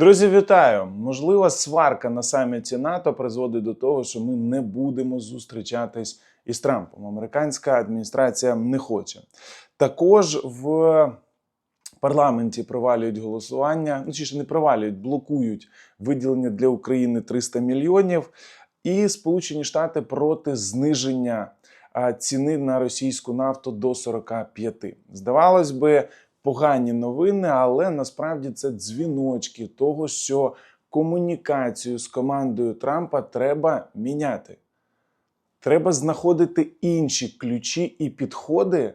Друзі, вітаю! Можлива сварка на саміті НАТО призводить до того, що ми не будемо зустрічатись із Трампом. Американська адміністрація не хоче. Також в парламенті провалюють голосування, ну чи ж не провалюють, блокують виділення для України 300 мільйонів. І Сполучені Штати проти зниження ціни на російську нафту до 45. Здавалось би, погані новини, але насправді це дзвіночки того, що комунікацію з командою Трампа треба міняти. Треба знаходити інші ключі і підходи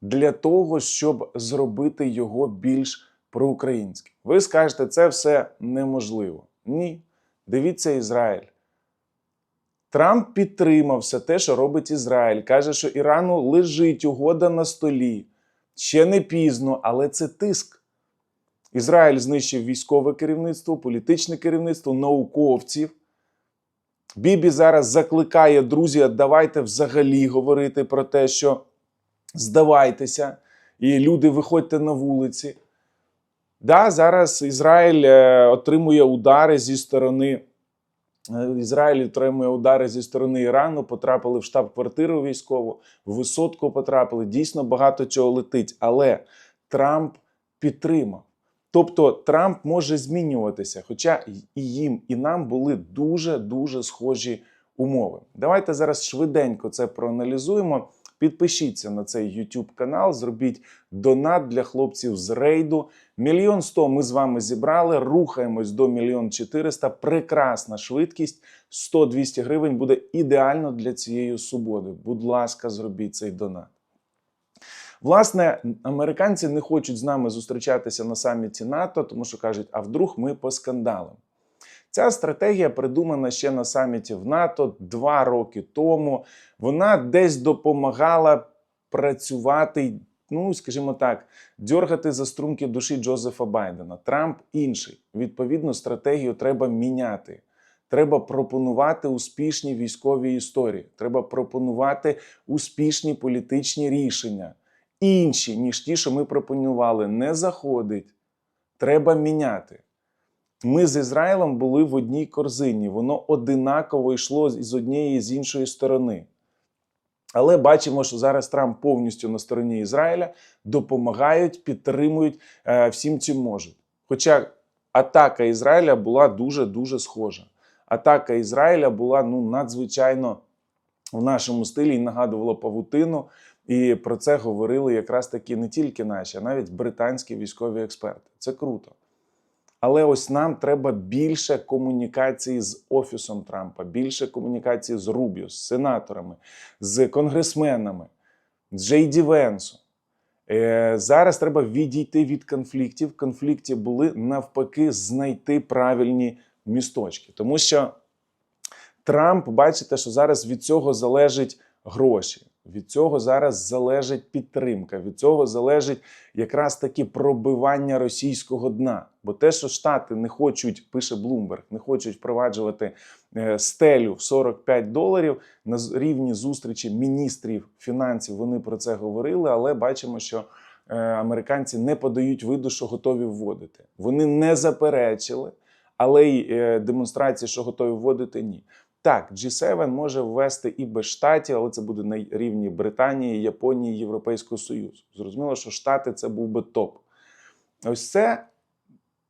для того, щоб зробити його більш проукраїнським. Ви скажете, це все неможливо. Ні. Дивіться Ізраїль. Трамп підтримав все те, що робить Ізраїль. Каже, що Ірану лежить угода на столі. Ще не пізно, але це тиск. Ізраїль знищив військове керівництво, політичне керівництво, науковців. Бібі зараз закликає друзі, давайте взагалі говорити про те, що здавайтеся, і люди виходьте на вулиці. Да, зараз Ізраїль е, отримує удари зі сторони. Е, Ізраїль отримує удари зі сторони Ірану, потрапили в штаб-квартиру військову, в висотку потрапили. Дійсно багато чого летить. Але Трамп підтримав. Тобто Трамп може змінюватися, хоча і їм, і нам були дуже дуже схожі умови. Давайте зараз швиденько це проаналізуємо. Підпишіться на цей YouTube канал, зробіть донат для хлопців з рейду. Мільйон сто ми з вами зібрали. Рухаємось до мільйон чотириста. Прекрасна швидкість. 100-200 гривень буде ідеально для цієї суботи. Будь ласка, зробіть цей донат. Власне, американці не хочуть з нами зустрічатися на саміті НАТО, тому що кажуть, а вдруг ми поскандалимо. Ця стратегія придумана ще на саміті в НАТО два роки тому. Вона десь допомагала працювати, ну скажімо так, дьоргати за струнки душі Джозефа Байдена. Трамп інший. Відповідно, стратегію треба міняти. Треба пропонувати успішні військові історії. Треба пропонувати успішні політичні рішення. Інші, ніж ті, що ми пропонували, не заходить. Треба міняти. Ми з Ізраїлем були в одній корзині, воно одинаково йшло з однієї і з іншої сторони. Але бачимо, що зараз Трамп повністю на стороні Ізраїля допомагають, підтримують е, всім цим можуть. Хоча атака Ізраїля була дуже-дуже схожа. Атака Ізраїля була ну, надзвичайно в нашому стилі і нагадувала павутину. І про це говорили якраз таки не тільки наші, а навіть британські військові експерти. Це круто. Але ось нам треба більше комунікації з офісом Трампа, більше комунікації з Рубіо, з сенаторами, з конгресменами, з Джей Ді. Е, зараз треба відійти від конфліктів. Конфлікти були навпаки знайти правильні місточки. Тому що Трамп, бачите, що зараз від цього залежить гроші. Від цього зараз залежить підтримка, від цього залежить якраз таки пробивання російського дна. Бо те, що Штати не хочуть, пише Блумберг, не хочуть впроваджувати е, стелю в 45 доларів на рівні зустрічі міністрів фінансів. Вони про це говорили, але бачимо, що е, американці не подають виду, що готові вводити. Вони не заперечили, але й е, демонстрації, що готові вводити, ні. Так, G7 може ввести і без штатів, але це буде на рівні Британії, Японії, Європейського Союзу. Зрозуміло, що Штати це був би топ. Ось це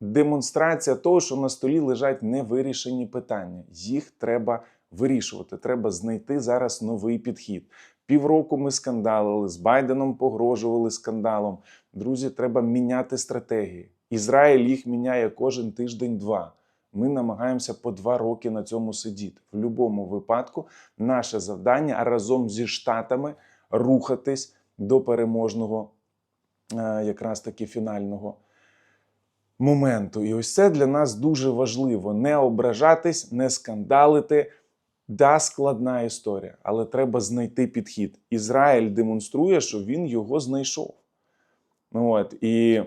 демонстрація того, що на столі лежать невирішені питання. Їх треба вирішувати. Треба знайти зараз новий підхід. Півроку ми скандалили, з Байденом погрожували скандалом. Друзі, треба міняти стратегії. Ізраїль їх міняє кожен тиждень-два. Ми намагаємося по два роки на цьому сидіти. В будь-якому випадку наше завдання разом зі штатами рухатись до переможного, е, якраз таки фінального моменту. І ось це для нас дуже важливо: не ображатись, не скандалити. Да, складна історія, але треба знайти підхід. Ізраїль демонструє, що він його знайшов. От, І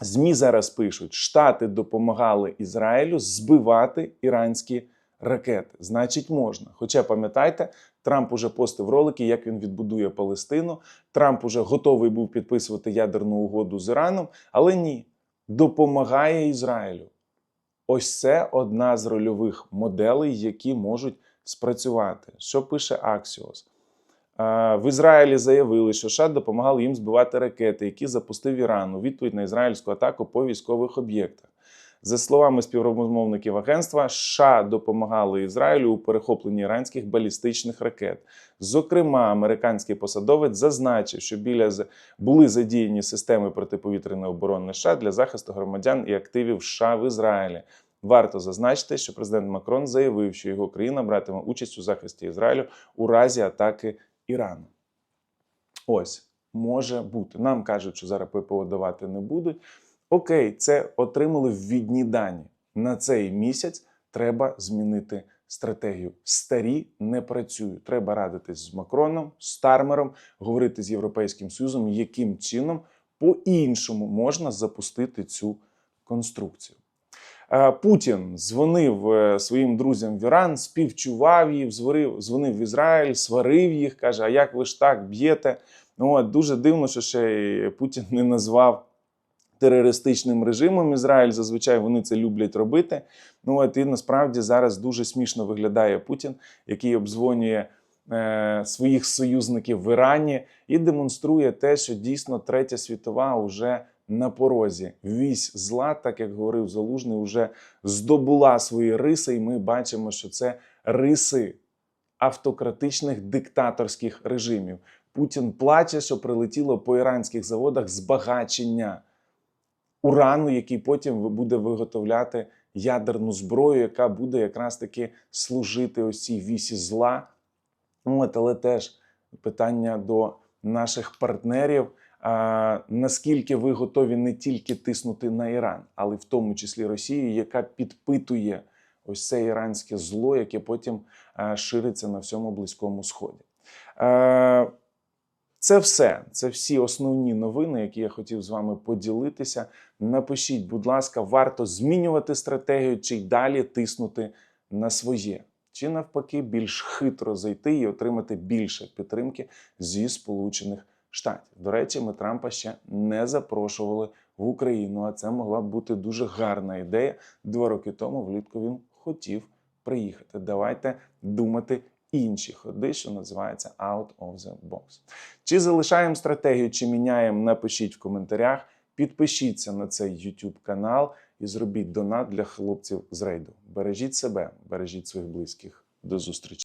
ЗМІ зараз пишуть, Штати допомагали Ізраїлю збивати іранські ракети. Значить, можна. Хоча пам'ятайте, Трамп уже постив ролики, як він відбудує Палестину. Трамп уже готовий був підписувати ядерну угоду з Іраном, але ні, допомагає Ізраїлю. Ось це одна з рольових моделей, які можуть спрацювати. Що пише Axios? В Ізраїлі заявили, що США допомагали їм збивати ракети, які запустив Іран у відповідь на ізраїльську атаку по військових об'єктах. За словами співрозмовників агентства, США допомагали Ізраїлю у перехопленні іранських балістичних ракет. Зокрема, американський посадовець зазначив, що біля були задіяні системи протиповітряної оборони США для захисту громадян і активів США в Ізраїлі. Варто зазначити, що президент Макрон заявив, що його країна братиме участь у захисті Ізраїлю у разі атаки Ірану. Ось може бути. Нам кажуть, що зараз ППО давати не будуть. Окей, це отримали ввідні дані. На цей місяць треба змінити стратегію. Старі не працюють. Треба радитись з Макроном, з Стармером, говорити з Європейським Союзом, яким чином по-іншому можна запустити цю конструкцію. Е, Путін дзвонив е, своїм друзям в Іран, співчував їх, дзвонив, в Ізраїль, сварив їх, каже: А як ви ж так б'єте? Ну, от, дуже дивно, що ще Путін не назвав терористичним режимом Ізраїль. Зазвичай вони це люблять робити. Ну от і насправді зараз дуже смішно виглядає Путін, який обдзвонює е, своїх союзників в Ірані і демонструє те, що дійсно третя світова вже на порозі. Вісь зла, так як говорив Залужний, вже здобула свої риси, і ми бачимо, що це риси автократичних диктаторських режимів. Путін плаче, що прилетіло по іранських заводах збагачення урану, який потім буде виготовляти ядерну зброю, яка буде якраз таки служити ось цій вісі зла. От, але теж питання до наших партнерів. Наскільки ви готові не тільки тиснути на Іран, але в тому числі Росію, яка підпитує ось це іранське зло, яке потім шириться на всьому близькому сході. Це все. Це всі основні новини, які я хотів з вами поділитися. Напишіть, будь ласка, варто змінювати стратегію чи й далі тиснути на своє, чи навпаки, більш хитро зайти і отримати більше підтримки зі Сполучених Штатів. До речі, ми Трампа ще не запрошували в Україну, а це могла б бути дуже гарна ідея. Два роки тому влітку він хотів приїхати. Давайте думати інші ходи, що називається out of the box. Чи залишаємо стратегію, чи міняємо, напишіть в коментарях. Підпишіться на цей YouTube канал і зробіть донат для хлопців з рейду. Бережіть себе, бережіть своїх близьких. До зустрічі!